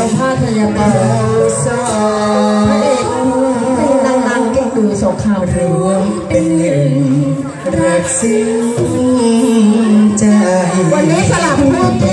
เอาผ้าพยาบาลพระเอกเป็ตั้งตั้งเก่งดูสงข่าวรวมเป็นหนึ่งรักสิ้นใจ วันนี้สลับพูด